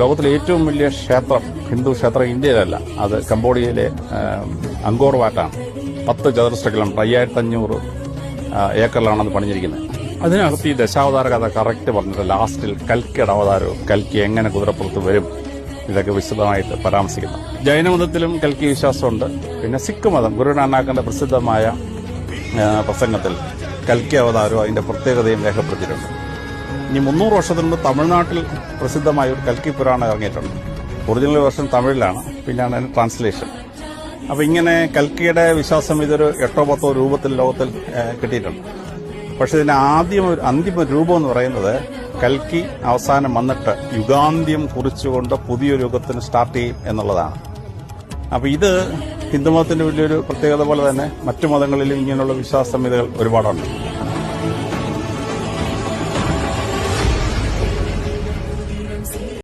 ലോകത്തിലെ ഏറ്റവും വലിയ ക്ഷേത്രം ഹിന്ദു ക്ഷേത്രം ഇന്ത്യയിലല്ല. അത് കംബോഡിയയിലെ അങ്കോർവാറ്റാണ് അങ്കോർ വാറ്റാണ്. പത്ത് ചതുരശ്ര കിലോമീറ്റർ അയ്യായിരത്തി അഞ്ഞൂറ് ഏക്കറിലാണ് അത് പണിഞ്ഞിരിക്കുന്നത്. അതിനകത്ത് ഈ ദശാവതാര കഥ കറക്റ്റ് പറഞ്ഞിട്ട് ലാസ്റ്റിൽ കൽക്കിയുടെ അവതാരവും കൽക്കി എങ്ങനെ കുതിരപ്പുറത്ത് വരും ഇതൊക്കെ വിശദമായിട്ട് പരാമർശിക്കുന്നു. ജൈനമതത്തിലും കൽക്കി വിശ്വാസമുണ്ട്. പിന്നെ സിഖ് മതം ഗുരുനാനാക്കിന്റെ പ്രസിദ്ധമായ പ്രസംഗത്തിൽ കൽക്കി അവതാരവും അതിന്റെ പ്രത്യേകതയും രേഖപ്പെടുത്തിയിട്ടുണ്ട്. ഇനി മുന്നൂറ് വർഷത്തിനുണ്ട് തമിഴ്നാട്ടിൽ പ്രസിദ്ധമായ ഒരു കൽക്കി പുരാണം ഇറങ്ങിയിട്ടുണ്ട്. ഒറിജിനൽ വേർഷൻ തമിഴിലാണ് പിന്നെയാണ് അതിന് ട്രാൻസ്ലേഷൻ അപ്പോൾ ഇങ്ങനെ കൽക്കിയുടെ വിശ്വാസം ഇതൊരു എട്ടോ പത്തോ രൂപത്തിൽ ലോകത്തിൽ കിട്ടിയിട്ടുണ്ട്. പക്ഷെ ഇതിന്റെ ആദ്യം ഒരു അന്തിമ രൂപം എന്ന് പറയുന്നത് കൽക്കി അവസാനം വന്നിട്ട് യുഗാന്ത്യം കുറിച്ചുകൊണ്ട് പുതിയൊരു യുഗത്തിന് സ്റ്റാർട്ട് ചെയ്യും എന്നുള്ളതാണ്. അപ്പോൾ ഇത് ഹിന്ദുമതത്തിന്റെ വലിയൊരു പ്രത്യേകത പോലെ തന്നെ മറ്റു മതങ്ങളിലും ഇങ്ങനെയുള്ള വിശ്വാസ സംഹിതകൾ ഒരുപാടുണ്ട്.